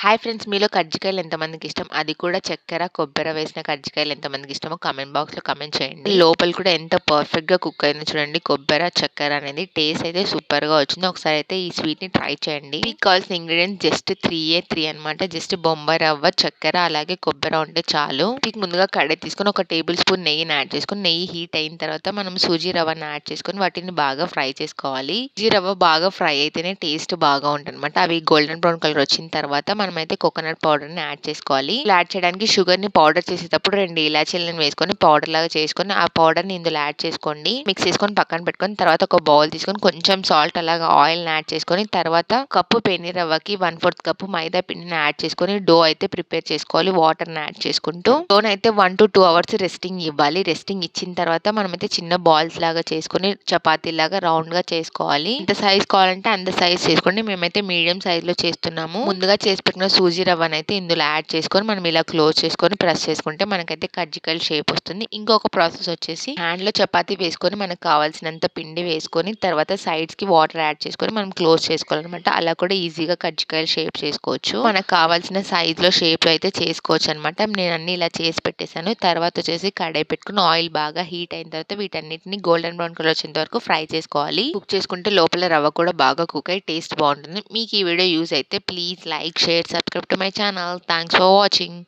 Hi friends మీలో కజ్జికాయలు ఎంతమందికి ఇష్టం? అది కూడా చక్కెర కొబ్బరి వేసిన కజ్జికాయలు ఎంతమందికి ఇష్టమో కమెంట్ బాక్స్లో చేయండి. లోపల కూడా ఎంత పర్ఫెక్ట్గా కుక్ అయిందో చూడండి. కొబ్బరి చక్కెర అనేది టేస్ట్ అయితే సూపర్గా వచ్చింది. ఒకసారి అయితే ఈ స్వీట్ని ట్రై చేయండి. ఈ కావాల్సిన ingredients just three A three అనమాట జస్ట్ బొంబాయి రవ్వ చక్కెర అలాగే కొబ్బరి ఉంటే చాలు. మీకు ముందుగా కడే తీసుకొని ఒక టేబుల్ స్పూన్ నెయ్యిని యాడ్ చేసుకొని నెయ్యి హీట్ అయిన తర్వాత మనం సూజీ రవ్వని యాడ్ చేసుకొని వాటిని బాగా ఫ్రై చేసుకోవాలి. సూజీ రవ్వ బాగా ఫ్రై అయితేనే టేస్ట్ బాగా ఉంటుంది అవి గోల్డెన్ బ్రౌన్ కలర్ వచ్చిన తర్వాత మనమైతే కోకోనట్ పౌడర్ని యాడ్ చేసుకోవాలి. ఇలా యాడ్ చేయడానికి షుగర్ని పౌడర్ చేసేటప్పుడు రెండు ఇలాచీలను వేసుకొని పౌడర్ లాగా చేసుకొని ఆ పౌడర్ని ఇందులో యాడ్ చేసుకోండి. మిక్స్ చేసుకొని పక్కన పెట్టుకొని తర్వాత ఒక బౌల్ తీసుకొని కొంచెం సాల్ట్ అలాగా ఆయిల్ని యాడ్ చేసుకొని తర్వాత కప్పు పెని రవ్వకి వన్ ఫోర్త్ కప్పు మైదా పిండిని యాడ్ చేసుకొని డో అయితే ప్రిపేర్ చేసుకోవాలి. వాటర్ని యాడ్ చేసుకుంటూ డోన్ అయితే one to two hours resting ఇవ్వాలి. రెస్టింగ్ ఇచ్చిన తర్వాత మనమైతే చిన్న బాల్స్ లాగా చేసుకొని చపాతీ లాగా రౌండ్గా చేసుకోవాలి. ఇంత సైజ్ కావాలంటే అంత సైజ్ చేసుకోండి. మేమైతే మీడియం సైజ్లో చేస్తున్నాము. ముందుగా చేసి పెట్టిన సూజీ రవ్వను అయితే ఇందులో యాడ్ చేసుకొని మనం ఇలా క్లోజ్ చేసుకొని ప్రెస్ చేసుకుంటే మనకైతే కజ్జికాయలు షేప్ వస్తుంది. ఇంకొక ప్రాసెస్ వచ్చేసి హ్యాండ్లో చపాతీ వేసుకొని మనకు కావాల్సినంత పిండి వేసుకొని తర్వాత సైడ్స్కి వాటర్ యాడ్ చేసుకొని మనం క్లోజ్ చేసుకోవాలన్నమాట. అలా కూడా ఈజీగా కజ్జికాయలు షేప్ చేసుకోవచ్చు. మనకు కావాల్సిన సైజ్లో షేప్లో అయితే చేసుకోవచ్చు అనమాట నేను అన్ని ఇలా చేసి పెట్టేశాను. తర్వాత వచ్చేసి కడాయి పెట్టుకుని ఆయిల్ బాగా హీట్ అయిన తర్వాత వీటన్నిటిని గోల్డెన్ బ్రౌన్ కలర్ వచ్చేంత వరకు ఫ్రై చేసుకోవాలి. కుక్ చేసుకుంటే లోపల రవ్వ కూడా బాగా కుక్ అయ్యి టేస్ట్ బాగుంటుంది. మీకు ఈ వీడియో యూస్ అయితే please like share subscribe to my channel thanks for watching